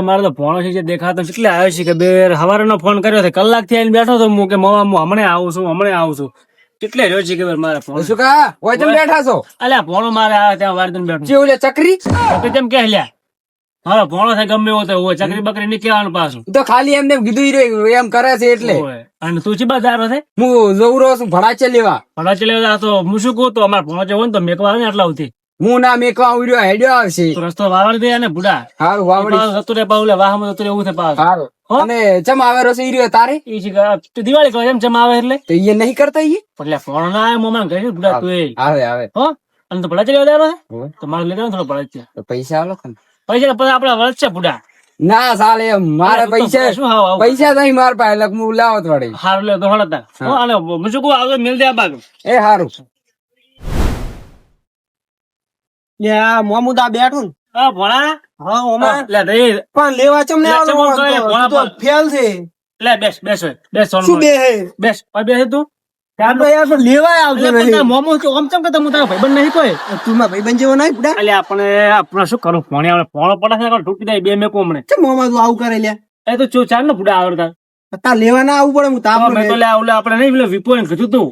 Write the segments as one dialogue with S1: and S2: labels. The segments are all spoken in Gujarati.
S1: મારો તો ફોન છે દેખાતો એટલે આવ્યો છે કે બે નો ફોન કર્યો છે કલાકથી આવીને બેઠો તો હું કે મવા હું હમણાં આવું છું હમણાં આવું છું. કેટલે રહ્યો છે કે મારે ફોન
S2: શું કા? હોય તમે બેઠા છો.
S1: અલ્યા ફોન મારે આવે ત્યાં વાર તમે બેઠો.
S2: જેવું ચકરી?
S1: તો તેમ કે લ્યા? મારો ફોન થાય ગમે એવો તો હોય. ચકરી બકરી ની કહેવાનું પાછું.
S2: તો ખાલી એમને કીધું રહ્યું, એમ કરે છે એટલે.
S1: અને તું ચીબા દારો છે?
S2: હું જવરો છું ભણાચે લેવા.
S1: ભણાચે લેવા તો હું શું કહું તો અમારે ફોન જેવો ને તો મેકવા આવે ને આટલા સુધી.
S2: હું ના મેકવા ઉર્યો હેડ્યો આવશે.
S1: તો રસ્તો વાવડી દે અને બુડા.
S2: હારું વાવડી.
S1: જતું રે પાઉલે વાહમાં જતું રે એવું થાય
S2: હારું. અને ચમ આવે છે ઈ રહ્યો તારે
S1: દિવાળી કહે એમ જમા આવે એટલે?
S2: તો ઈ નહીં કરતા ઈ?
S1: એટલે ફોન ના આવે મમા કહે બુડા તું એ.
S2: આવે આવે.
S1: હો? અને તો ભલા ચલે દારો તો મારે લઈ થોડો ભલા છે.
S2: પૈસા આલો ખન.
S1: પૈસા પછી આપડા વર્ષ છે બુડા.
S2: ના સાલે મારે પૈસા
S1: શું હાવ
S2: પૈસા નહીં માર પાસે એટલે હું લાવત
S1: હારું લે તો હળતા હો. શું કહું આવે મેલ દે આ બાજુ.
S2: એ હારું.
S3: મોમુદા બેઠું.
S1: હા ભણા?
S3: હા ઓમાં. પણ લેવા ચમ ને. ફેલ છે.
S1: લે બેસ બેસ બેસ
S3: શું બે હે?
S1: બેસ બેસ તું? બે મેકો હમણે.
S3: ચમ મોમાં તું આવું કરે લ્યા.
S1: એ તો ચો ચાર ને બુડા આવડતા
S3: તાર લેવાના આવું પડે હું તાપ
S1: મેં તો લે ઓલે આપણે નહીં પેલો વિપો એમ કીધું તું.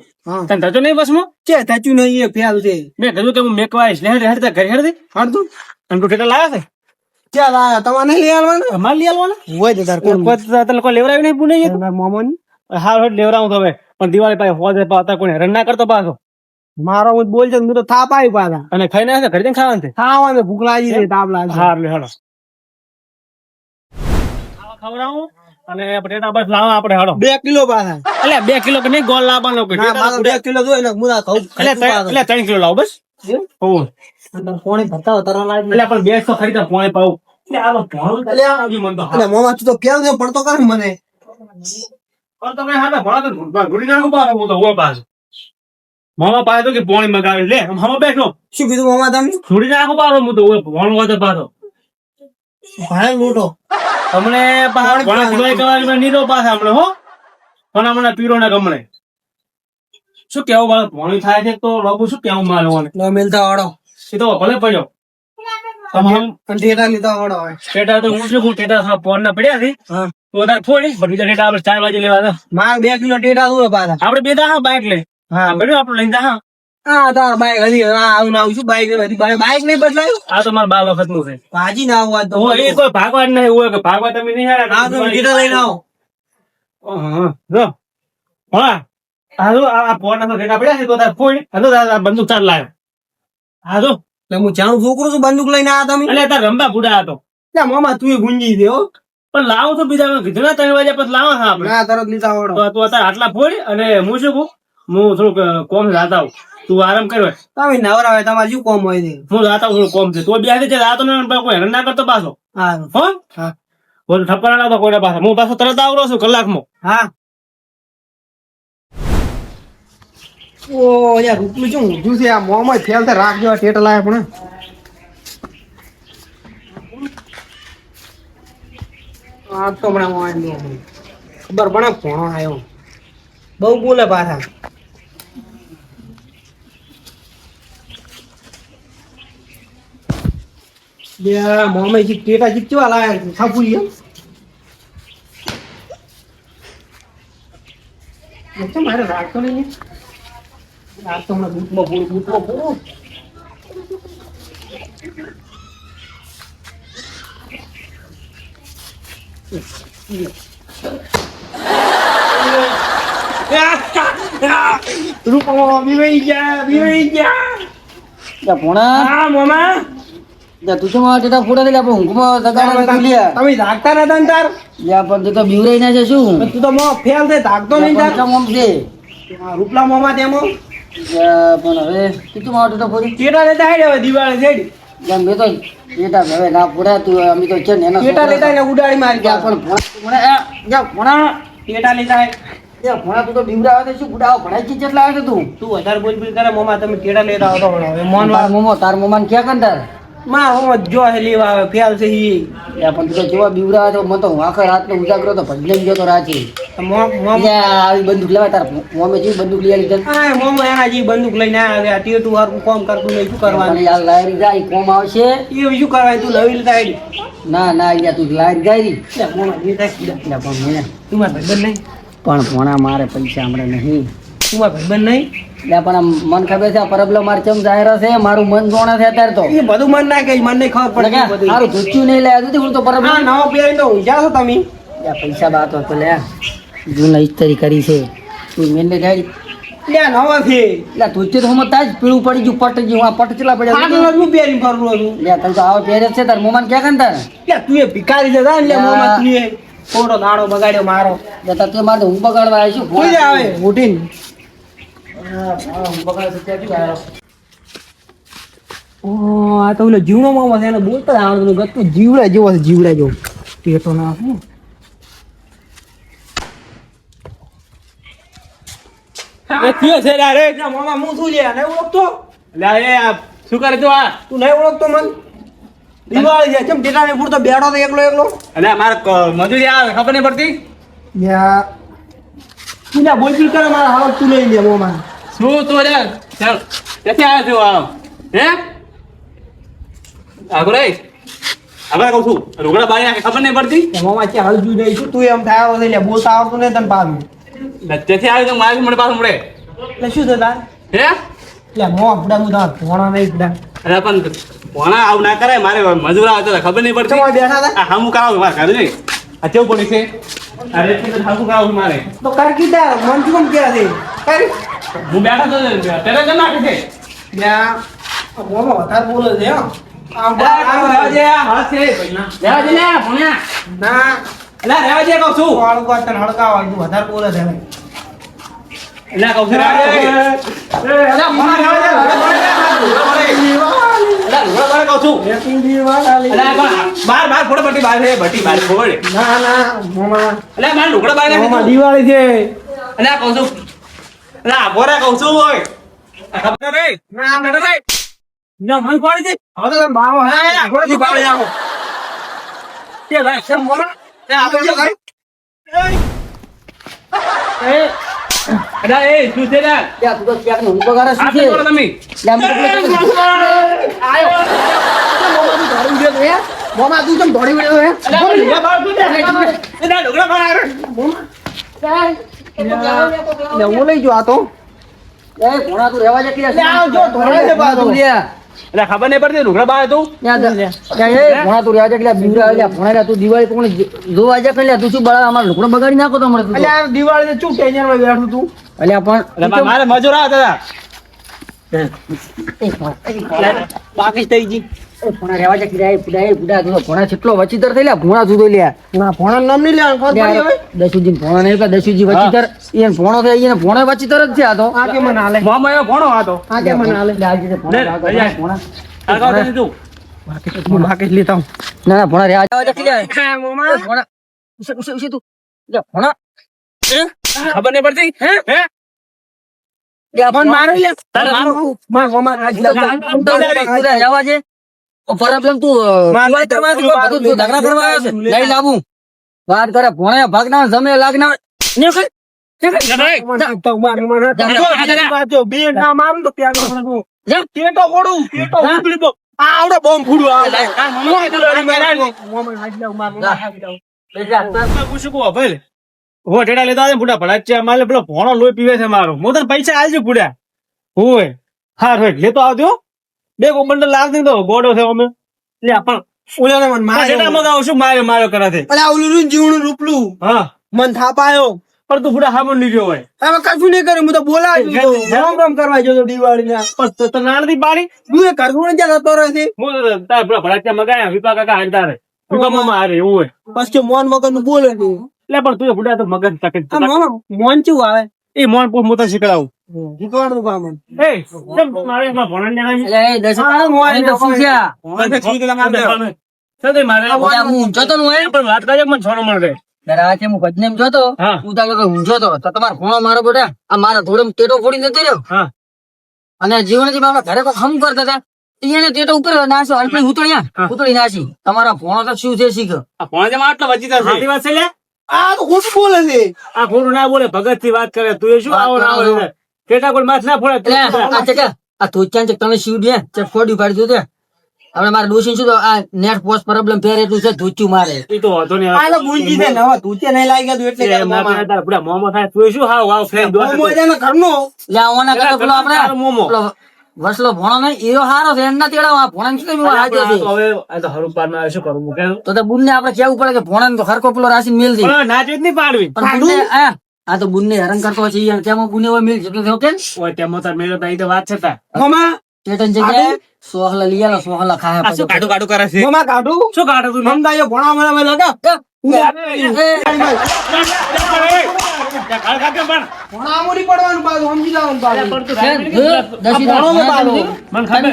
S1: તને થતો નહીં બસમાં?
S3: છે તાચું નહીં એ ફેલ છે.
S1: મેં કીધું કે હું મેકવા લે હેડ હેડ ઘરે હેડ દે.
S3: હાડતું
S1: અને તું ટેટા લાવ્યા છે?
S3: ચાલ આ તમારે નહીં લઈ આવવાના?
S1: અમારે લઈ આવવાના?
S3: હોય તો તાર કોણ?
S1: કોઈ કોઈ લેવરાવી નહીં પૂને
S3: તારા મોમોની
S1: હા હોટ લેવરાવું તમે પણ દિવાળી પાસે હોજે પાતા કોઈ રન ના કરતો પાછો.
S3: મારો હું બોલ છે હું તો થાપ આવી પાછા.
S1: અને ખાઈને ના ઘરે ખાવાનું છે?
S3: ખાવાનું ભૂખ લાગી છે તાપ લાગે
S1: હાર લે હેડો. ખાવા ખવડાવું? અને બટેટા બસ લાવો આપણે હાડો
S3: બે કિલો પાછા.
S1: એટલે બે કિલો કે નહીં ગોળ લાવવાનો કે
S3: બે કિલો જોઈ ને મુદા ખાઉં.
S1: એટલે એટલે ત્રણ કિલો લાવો બસ. હોવ.
S3: કોણે ભરતા તરવા લાગે
S1: એટલે પણ બે તો ખરીદા પોણે પાવ એટલે
S3: મોમાં તું તો ફેલ છે? પડતો કરે મને?
S1: પણ તમે હાથે ભણા તો નાખું હું તો ઊભો પાછો. મામા પાસે તો કે પોણી મગાવી. લે મામા બેઠો.
S3: શું કીધું મામા તમે?
S1: ઘૂડી નાખું પાછો હું તો ઊભો ભણું હોય તો પાછો.
S3: ભાઈ મોટો.
S1: હમણે પાછા હો. પણ હમણાં પીરો ને ગમણે. શું કેવું બાળક ભણી થાય છે તો લોકો શું કેવું મારે મને?
S3: નો મિલતા વાળો.
S1: એ તો ભલે પડ્યો. આપડે હું પડ્યા
S3: હા. બે
S1: દા બાઈક લે
S3: હા.
S1: બેઠો આપડે લઈને જા
S3: હા તાર બાઈક હજી હા આવું આવું છું બાઈક બાઈક નહીં બદલાયું?
S1: આ તો મારા બાર વખતનું છે.
S3: ભાજી ના આવું તો
S1: એ કોઈ ભાગવા નહીં હોય કે ભાગવા તમે નહીં હારા
S3: આ તો ટેટા લઈને આવો.
S1: જો. હા આ આ પડ્યા છે તો તાર ફોડ આ બંદૂક ચાર લાવ્યો આ જો.
S3: એટલે હું જાણું છોકરો છું બંદૂક લઈને આવ્યા તમે?
S1: એટલે તાર રંબા બુડા હતો.
S3: એટલે મામા તું ગુંજી દે હો.
S1: પણ લાવો તો બીજા કીધું ના ત્રણ વાગ્યા પછી લાવો હા
S3: ના તરત લીધા
S1: તું અત્યારે આટલા ફોડ અને હું શું કહું? હું થોડુંક કોમ જાતા આવું તું આરામ કર્યો
S3: તમે નવરા હોય તમારે શું કોમ હોય
S1: હું જાતા આવું થોડું કોમ છે. તો બે છે રાતો ને કોઈ હેરાન ના કરતો પાછો.
S3: હા?
S1: હો. બોલ ઠપકા ના કોઈના પાસે હું પાછો તરત આવરો છું કલાકમાં.
S3: હા. ઓ યાર રૂપલું શું ઊંધું છે? આ મોમાં ફેલ તો રાખજો ટેટ લાય પણ. આ તો હમણાં ખબર પડે ફોણો આવ્યો. બહુ બોલે પાછા. બે મોમાં જી ટેટા જીતવા લાયા ખાપું એમ એટલે મારે રાખતો નહીં આ તો હમણાં બૂટમાં પૂરું બૂટમાં પૂરું રૂપો બીવાઈ ગયા બીવાઈ ગયા
S2: ભોણા
S3: હા મોમા
S2: તું મારા ટેટા ફોટા આપણે ઊંઘમાં
S3: તમે રાખતા નતા ને તાર?
S2: પણ તું તો બીવરાઈ ના છે શું?
S3: તું તો મો ફેલ છે ભાગતો નહીં તાર.
S2: પંચમ છે.
S3: રૂપલા મોમાં તેમાં
S2: પણ હવે તું મારા ટેટા ફોડી?
S3: કેટા લેતા હેડે હવે દિવાળે જેડી
S2: મેં તો ટેટા હવે ના તું અમે તો છે ને એના
S3: લેતા ને ઉડાડી મારી ગયા
S2: પણ મને
S3: લેતા હે
S2: ભણા તું તો બીવરાવે તો શું બુડાવો ભણાઈ છે જેટલા આવે તું?
S3: તું વધારે બોલ બોલ કરે મોમાં તમે કેટલા લેતા આવતો હવે મોન
S2: મોમો તાર મોમાન ક્યાં કર તાર
S3: માં જો હેલી લેવા આવે ફેલ છે ઈ.
S2: લ્યા, પણ તું જેવા બીવરાવે તો મને તો હું આખો રાતનો ઉજાગરો તો ભજન ગયો તો લ્યા, આવી બંદૂક લેવા તાર મોમે જેવી બંદૂક લઈ લીધા
S3: આ એના જી બંદૂક લઈને આવ્યા આ ટેટુ હારું કોમ કરતું નહીં શું કરવાનું?
S2: યાર લાયરી જાય કોમ આવશે.
S3: એ શું કરવાનું તું નવી લેતા હેડી
S2: ના ના અહીંયા તું લાયરી
S3: લે, થાય.
S2: પણ
S3: તું મારા ભાઈબંધ નહીં?
S2: પણ ભોણા મારે પૈસા હમણાં નહીં.
S3: તું મારા ભાઈબંધ નહીં?
S2: એટલે પણ મન ખબર છે આ પરબલો મારે ચમ જાહેર છે મારું મન જોણે છે અત્યારે તો.
S3: એ બધું મન ના મને નહીં ખબર પડે
S2: કે હારું ધૂચ્યું નહીં લે હજુ હું તો પરબલો
S3: નવો પીઆઈ તો ઊંઝા છો તમે
S2: પૈસા બાતો તો લે. જૂના ઇસ્તરી કરી છે. તું મેને ગાડી
S3: લે નવો છે.
S2: લે ધૂચ્યું તો હું તાજ પીળું પડી ગયું પટ ગયું આ પટ ચેટલા પડ્યા
S3: આટલો હું પહેરી ફરું છું
S2: લે તને તો આવો પહેરે છે તાર મોમાન ક્યાં કન તાર?
S3: લે તું એ ભિખારી છે લે
S2: મોમાન
S3: મોમાં તું એ. થોડો દાડો બગાડ્યો મારો.
S2: જતા તે મારે હું બગાડવા આવીશું.
S3: કોઈ આવે. ઉઠીને. ઓહ, આ તો ઓલો જીવડો મામો છે એને બોલતા આવડતું ગતું જીવડા જેવો છે જીવડા જેવો. પેટો ના શું
S1: છે રે રે
S3: મામા હું શું છે નહીં ઓળખતો?
S1: એટલે એ આ શું કરે તું આ?
S3: તું નહીં ઓળખતો મન? દિવાળી છે કેમ ટેટાને પૂરતો બેઠો તો એકલો એકલો?
S1: એટલે મારે મજૂરી આવે ખબર નહીં પડતી?
S3: યા તું લ્યા બોલ બોલ કરે મારા હાલ તું લઈ લે મોમાં.
S1: શું તું રે? ચાલ ક્યાંથી આવ્યો છું આમ? હે? આગળ આગળ કહું છું રોકડા બારી નાખે ખબર નહીં પડતી?
S3: મોમાં છે હળજુ નહીં છું તું એમ થાય? એટલે બોલતા આવડતું નહીં તને પાછું.
S1: લે, ત્યાંથી આવ્યો તો મારે મને પાછું મળે?
S3: એટલે શું થતા
S1: હે?
S3: એટલે મો આપડા હું તાર ભોણા નહીં પડા
S1: અરે પણ ફોણા આવું ના કરાય મારે મજૂર આવે તો ખબર નહીં પડતી.
S3: બેઠા હતા?
S1: હા હું કરાવું મારે કાઢું નહીં આ કેવું પડી છે? અરે તું હાકું કરાવું મારે.
S3: તો કર કીધા મન શું કેમ ક્યાં છે? કર
S1: હું બેઠા તો ત્યારે જ નાખે છે
S3: યા મોમાં વધારે બોલે છે હો આમ બહાર આવે
S1: આ હળ છે. રહેવા દે લે, ભણ્યા.
S3: ના
S1: અલા, રહેવા દે કહું છું.
S3: વાળું વાત તને તું વધારે બોલે છે.
S1: અલા, કહું છું, રહેવા દે. અલા, ભણા, રહેવા દે, રહેવા દે, અલા, લુગડા બારે કહું છું.
S3: ના ના મોમાં
S1: બારે
S3: મોમાં
S1: કહું છું. ઓય. ખબર નહીં?
S3: ના
S1: ખબર નહીં? ના, મને કોણ છે?
S3: હવે તો બાવો હે
S1: ઘોડેથી બારે જાઓ. તે ભાઈ, શેમ બોલો? તે આપણે જો ભાઈ. એ, એ, છે
S2: તું તો નું બગાડે શું છે
S1: તમે.
S2: તો
S3: મોમાં તું કેમ દોડી વળ્યો હે
S1: અલા, તું દે. એના લુગડા બાર આવે.
S3: લે હું લઈ જો આ તો
S2: એ ભોણા તું રહેવા દે
S3: લે આવજો, ધોળે છે પાછો.
S2: તું લે.
S1: અલા, ખબર નહીં પડતી લુગડા બાર હતું
S2: ત્યાં જા. ત્યાં એ ભોણા તું રહેવા દે બીવડા લે ભોણા તું દિવાળી કોણ જોવા જા કે લે તું શું બળા અમાર લુગડો બગાડી નાખો તમારે.
S3: અલ્યા દિવાળી શું ટેન્શનમાં બેઠું તું
S2: અલ્યા પણ
S1: મારે મજૂર આવતા હતા.
S3: બાકી થઈ ગઈ
S2: ભોણા રહેવા દે કે લે, એ બુડા, એ બુડા, તું તો ભોણા કેટલો વચીતર થઈ લે ભોણા તું તો
S3: ના ભોણા નામ નહીં લેવાનું ખબર પડી હવે?
S2: દસુજી ભોણા નહીં કે દસુજી વચીતર. એને ભોણો થઈ એને ભોણો વચીતર જ છે આ તો.
S3: આ કે મને હાલે?
S1: મોમાં એવો ભણો હતો
S3: આ કે મને હાલે?
S2: લે, આજે ભોણા લાગો. ભોણા.
S1: આ કહું તને તું.
S3: હું બાકી લેતા હું
S2: ના ના ભોણા રહેવા દે કે લે. એ ભોણા ઉસે ઉસે ઉસે તું. લે ભોણા.
S1: ખબર નહીં પડતી? હે? હે?
S2: લે આ
S3: મારો લે
S1: મારો.
S3: માર? રાજ
S2: તું તો- તું તો રહેવા દે. ઓ પ્રોબ્લેમ તું ઝઘડા કરવા આવ્યો છે? લઈ લાવું. વાત કરે ભોણે ભાગ ના જમે લાગ ના ને કઈ
S3: બે ના મારું તો પ્યાર કરું.
S2: જા.
S3: પેટો ફોડું પેટો
S2: હા.
S3: ઉગલી દો. આ આવડે બોમ્બ ફોડું આ
S2: લે, આ મમ્મા કીધું લડી મેળા.
S3: મોમાં નાખી દઉં, માર મમ્મા નાખી દઉં.
S1: પૂછું કહું, ભાઈ હો ટેડા લેતા આવે બુડા ભડા છે મારે પેલો ભોણો લોહી પીવે છે મારો. હું તને પૈસા આલજો બુડા હોય. હાર હોય. લેતો આવજો બે કો બંડલ લાગ દે તો ગોડો છે અમે.
S3: લે પણ ઓલાને મને
S1: મારે મગાવું શું
S3: ઓલું જીવણું રૂપલું.
S1: હા.
S3: મન થાપાયો
S1: પણ તું ફૂડા હામણ ગયો હોય.
S3: હવે કશું નહીં કર્યું હું તો બોલાવી. રામ રામ કરવા ગયો તો દિવાળીના.
S1: પણ તો-
S3: એ કરવું ને જતો રહે છે
S1: હું તો તાર પેલા ભડા મગાયા વિપા કાકા હાલતા રે વિપા મામા હારે એવું હોય.
S3: પછી મોન વગરનું બોલે
S1: એટલે પણ તું ફૂડા તો તકે
S3: મોન ચેવું આવે?
S1: એ મોન પોત મોતા શીખડાવું.
S3: શીખવાડનું કામ
S1: એ કેમ મારે એમાં ભણણ ને આવી?
S2: એ દસ
S3: હા, મોય
S2: એ તો શું છે. આ?
S1: મારે
S2: હું ઊંઝો તો હોય.
S1: પણ વાત કરજે મને છોડો મળે.
S2: ત્યારે છે હું બદનામ જોતો.
S1: હું.
S2: તારો કે ઊંઝો તો તો તમારો ભોણો મારો બેટા. આ મારા થોડો ટેટો ફોડી નથી રહ્યો. અને જીવનથી મારા ઘરે કોઈ હમ કરતા હતા. એને ટેટો ઉપર નાશો અલ્પી ઉતળ્યા.
S1: હા.
S2: ઉતળી નાસી. તમારા ફોણો તો શું છે શીખ?
S1: ફોણ ભોણજામાં આટલો વચ્ચે સાચી વાત છે
S3: આ તો ખોટું બોલે છે
S1: આ ખોટું ના બોલે ભગતથી વાત કરે તું એ શું આવો ના આવો કેટા કોઈ માથ ના ફોડે
S2: આ ચકા આ ધોચાન ચક તમે શિવ દે ચક ફોડી પાડી દો તે આપણે મારે ડોશી શું આ નેટ પોસ્ટ પ્રોબ્લેમ ફેર એટલું છે ધૂચ્યું મારે
S1: એ તો વાંધો નહીં.
S3: આ તો ગુંજી દે નવા હવે નહીં લાગી ગયું એટલે
S1: એ
S3: તારા
S1: પૂરા
S3: મોમાં.
S1: મોંમાં થાય. તું શું હાવ હાવ ફેર દો
S3: મોમો છે ને ઘરનો.
S2: આ ઓના કરે પેલો આપણે
S1: મોમો.
S2: વસલો ભણો નહીં એવો હારો છે એમના તેડા આ ભણો ને કેમ હાજો છે?
S1: તો હવે આ તો હરું પાડમાં આવે, શું કરું હું
S2: તો તો બુન ને આપણે કેવું પડે કે ભણો તો ખરકો પેલો રાશિ મિલ દે.
S1: પણ નાચ જ નહીં પાડવી.
S2: આ તો બુન ને હેરાન કરતો છે ઈ તેમાં બુનને એવો મિલ જેટલો થયો કે
S1: ઓય તેમાં તાર મેળો તારી તો વાત છે તા
S3: મોમાં
S2: ચેટન જગ્યાએ સોહલા લઈ સોહલા ખાયા
S4: આ શું કાઢું કાઢું કરે છે?
S3: મોમાં કાઢું?
S1: શું કાઢો તું
S3: મમદાયો ભણા મને મને લગા
S1: કાળ કાકે પણ.
S3: ભણા આમોડી પડવાનું પાછું સમજી જવાનું પાછું
S1: પણ તું સાહેબ નહીં
S2: મને
S1: મને ખબર.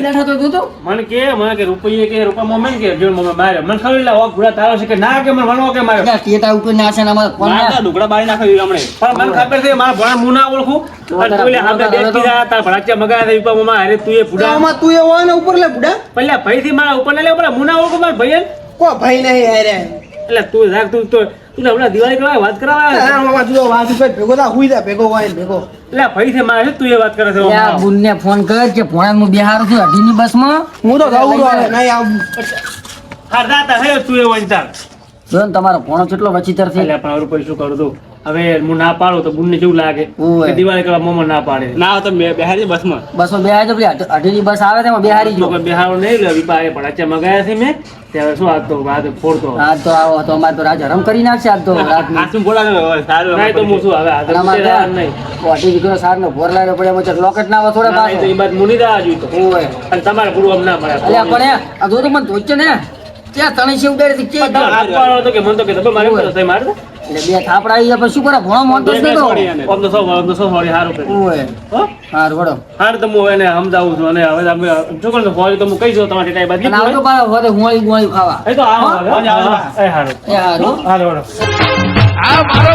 S1: મને કે મને કે રૂપિયે કે રૂપિયા મોમેન કે જો મમ્મી મારે મને ખબર એટલે ઓ ભૂડા તારો છે કે ના કે મને વણવો કે મારે
S2: ટેટા ઉપર
S1: મને અરે
S3: લે બુડા
S1: પહેલા ભાઈ થી મારા ઉપર લે ઉપર હું ના ઓળખું મારા ભાઈ
S3: કો ભાઈ નહીં હારે
S1: એટલે તું રાખ તું તો તું હમણાં દિવાળી કરવા વાત કરવા આવ્યો
S3: તારા મામા તું તો વાત ભેગો થા હુઈ જા ભેગો હોય ભેગો.
S1: એટલે ભાઈ મારે તું એ વાત કરે છે
S2: આ બુનને ફોન કર કે ભોણા હું બિહાર છું અઢીની બસમાં.
S3: હું તો જવું છું નહીં આવું.
S1: હારદા તા હે તું એ વંચાર.
S2: જો તમારો ભોણો કેટલો વચીતર છે.
S1: એટલે પણ રૂપિયા શું કરું તું? હવે હું ના પાડું તો બુનને જેવું લાગે. કે દિવાળી કરવા મોમો ના પાડે.
S4: ના હોય તો બે બેહારી બસમાં.
S2: બસો બે હાજર પેલી અઢ- અઢીની બસ આવે તેમાં બિહારી જો.
S1: નહીં લે વિપા પણ અચ્છા મગાયા છે મેં ત્યારે શું આ તો આ ફોડતો.
S2: આજ તો આવો તો અમારે તો રાજ હરમ કરી નાખશે આજ તો
S4: બોલાવે હવે? સારું
S1: નહીં તો હું શું હવે આ તો
S2: અને અમારે
S1: ગુસ્સે
S2: ત્યાં
S1: નહીં.
S2: અઢી દીકરો સાર નો ભોર લાવ્યો પડે એમાં લોકેટ ના આવે થોડા
S1: તો
S2: પાછો.
S1: એ બાદ મુની દા અને તમારે પૂરું આમ ના પડે
S2: અલ્યા પણ આ જો તો મને ધોચે ને. ત્યાં તણી છે ઉડાડી કે
S1: હાથ પાડવાનો કે મન તો કે તમે મારે તો મારે.
S2: એટલે બે થાપડા આવી પછી શું કરે? ભણો તો
S4: એને.
S1: આમ તો? સૌ આમ તો સૌ સોરી હારું કર્યું.
S2: ઓય. હાર વડો
S1: હારું તો હું એને સમજાવું છું અને હવે તમે શું કરો છો? તો હું કહી દઉં તમારી
S2: ગુવાળી ખાવા.
S1: એ તો
S2: હો?
S4: આવો.
S1: હા, એ હારું.
S2: એ હારું.
S1: હારું હારું
S5: આ મારો